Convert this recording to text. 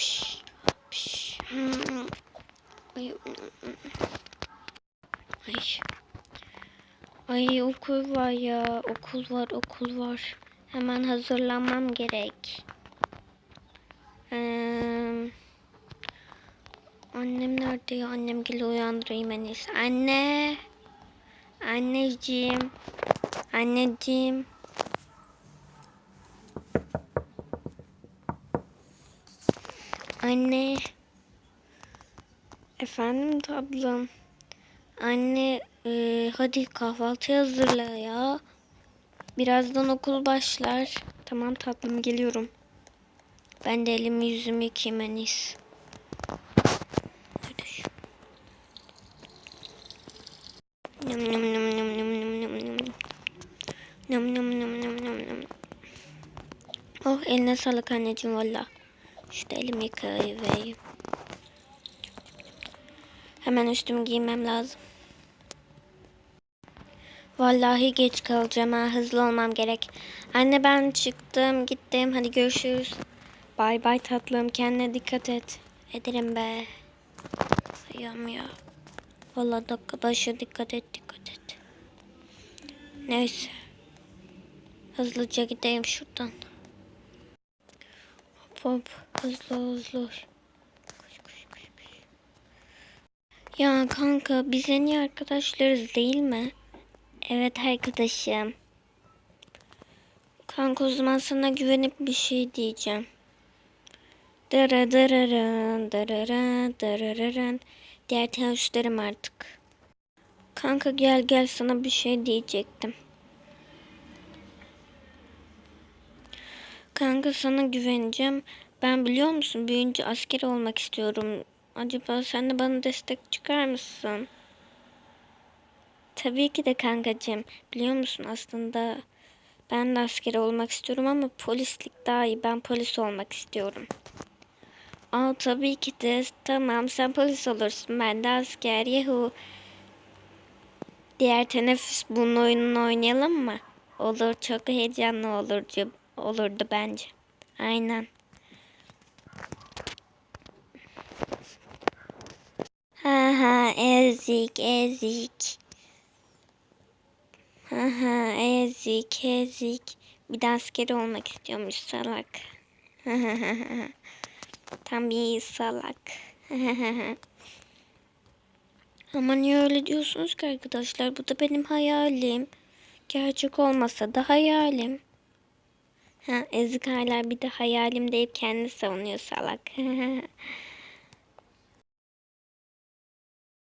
Piş, piş. Ay. Ay. Ay okul var ya. Okul var, okul var. Hemen hazırlanmam gerek. Ee, annem nerede ya? Annem gel uyandırayım en iyisi. Anne. Anneciğim. Anneciğim. Anne. Efendim tatlım. Anne e, hadi kahvaltı hazırla ya. Birazdan okul başlar. Tamam tatlım geliyorum. Ben de elimi yüzümü yıkayayım en iyisi. Nam nam nam nam nam nam nam. Nam nam nam nam nam nam. Oh eline sağlık anneciğim valla. Şurada elimi yıkayıvereyim. Hemen üstümü giymem lazım. Vallahi geç kalacağım ha. Hızlı olmam gerek. Anne ben çıktım gittim. Hadi görüşürüz. Bay bay tatlım. Kendine dikkat et. Ederim be. Sayıyorum ya. Vallahi dakika başı dikkat et dikkat et. Neyse. Hızlıca gideyim şuradan. Hop hop. Hızlı hızlı. Koş, koş, koş. Ya kanka biz en iyi arkadaşlarız değil mi? Evet arkadaşım. Kanka o zaman sana güvenip bir şey diyeceğim. Dara dararan, dararan, dararan. Diğer tavuşlarım artık. Kanka gel gel sana bir şey diyecektim. Kanka sana güveneceğim. Ben biliyor musun büyüyünce asker olmak istiyorum. Acaba sen de bana destek çıkar mısın? Tabii ki de kankacığım. Biliyor musun aslında ben de asker olmak istiyorum ama polislik daha iyi. Ben polis olmak istiyorum. Aa tabii ki de. Tamam sen polis olursun. Ben de asker. Yahu. Diğer teneffüs bunun oyununu oynayalım mı? Olur. Çok heyecanlı olurdu, olurdu bence. Aynen. Ha ezik ezik. Ha ezik ezik. Bir de askeri olmak istiyormuş salak. Tam bir salak. Ama niye öyle diyorsunuz ki arkadaşlar? Bu da benim hayalim. Gerçek olmasa da hayalim. Ha, ezik hala bir de hayalim deyip kendini savunuyor salak.